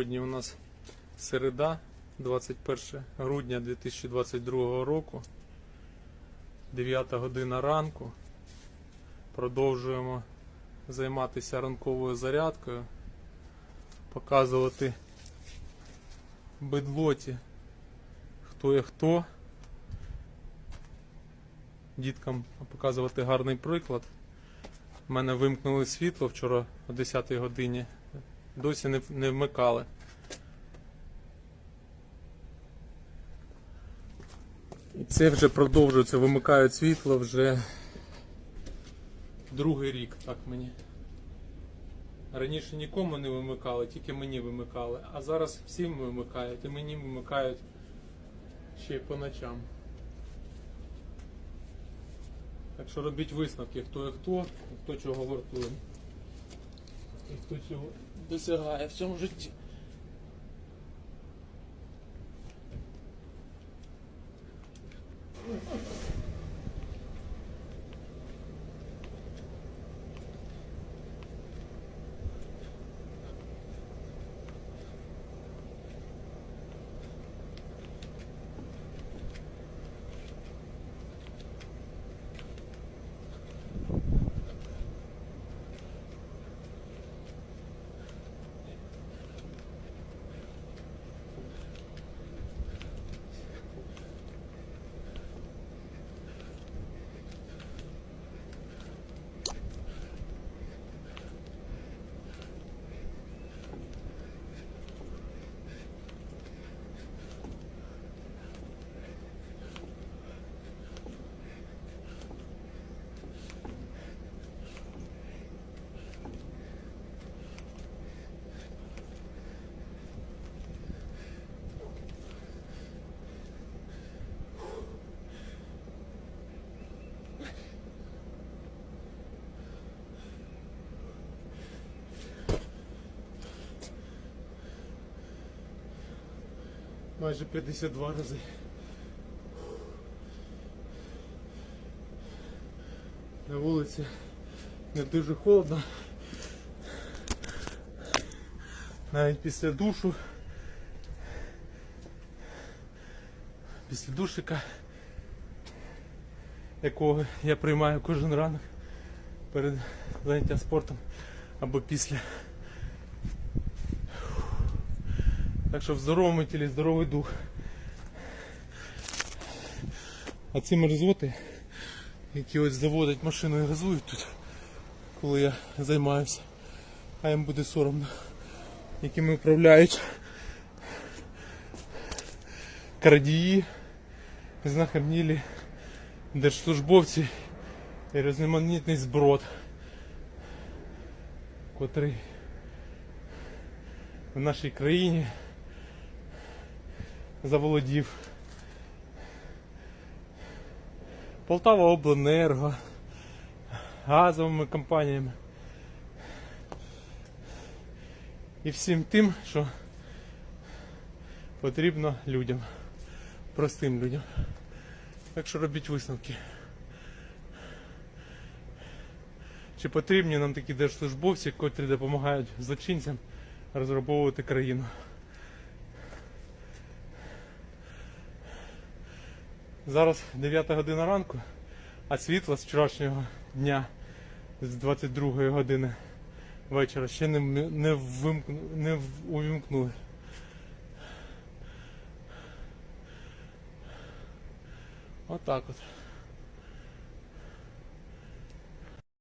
Сьогодні у нас середа, 21 грудня 2022 року, 9 година ранку. Продовжуємо займатися ранковою зарядкою, показувати бедлоті, хто є хто. Діткам показувати гарний приклад. У мене вимкнули світло вчора о 10 годині. Досі не, не вмикали. І це вже продовжується, вимикають світло вже другий рік, так мені. Раніше нікому не вимикали, тільки мені вимикали. А зараз всім вимикають і мені вимикають ще й по ночам. Так що робіть висновки, хто є хто, і хто чого вартує. І хто цього досягає в Майже 52 рази. На вулиці не дуже холодно. Навіть після душу. Після душика, якого я приймаю кожен ранок перед заняттям спортом або після. Так що в здоровому тілі здоровий дух. А ці мерзоти, які ось заводять машину і газують тут, коли я займаюся, а їм буде соромно, якими управляють крадії, знахабнілі держслужбовці і різноманітний зброд, котрий в нашій країні заволодів. Полтава Обленерго, газовими компаніями. І всім тим, що потрібно людям, простим людям. Так що робіть висновки. Чи потрібні нам такі держслужбовці, котрі допомагають злочинцям розграбовувати країну? Зараз 9 година ранку, а світло з вчорашнього дня з 22 години вечора ще не, не, вимкну, не увімкнули. Отак от.